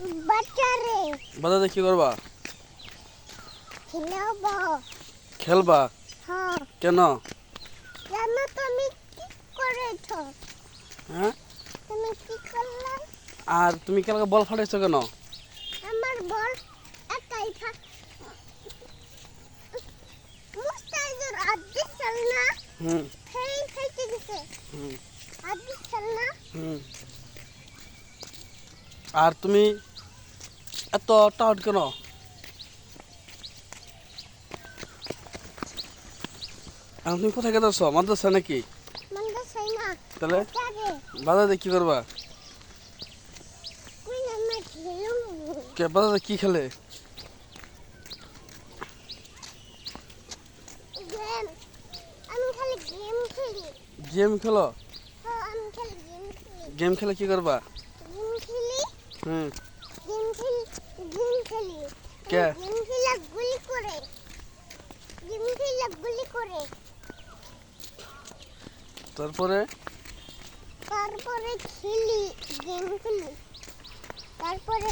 বাচ্চারে। বাজারে কি করবা? খেলাব। খেলবা? হ্যাঁ। কেন? কেন তুমি কি করেছ? হ্যাঁ? তুমি কি করলে? আর তুমি কালকে বল ফাটাইছো কেন? আমার বল একাই থাক মুস্তাজুর আদি চল না হুম গেছে হুম। আদি চল না হুম। আর তুমি? এত টাউট কেন? তুমি কোথায় গেছো মাদ্রাসা নাকি? তাহলে? বাজারে কি করবা? কে বাজারে কি খেলে? গেম। খালি গেম খেলো। হ্যাঁ গেম খেলে। কি করবা? হুম। কে? গুলি করে। গুলি করে। তারপরে? তারপরে খেলি গেম খেলি তারপরে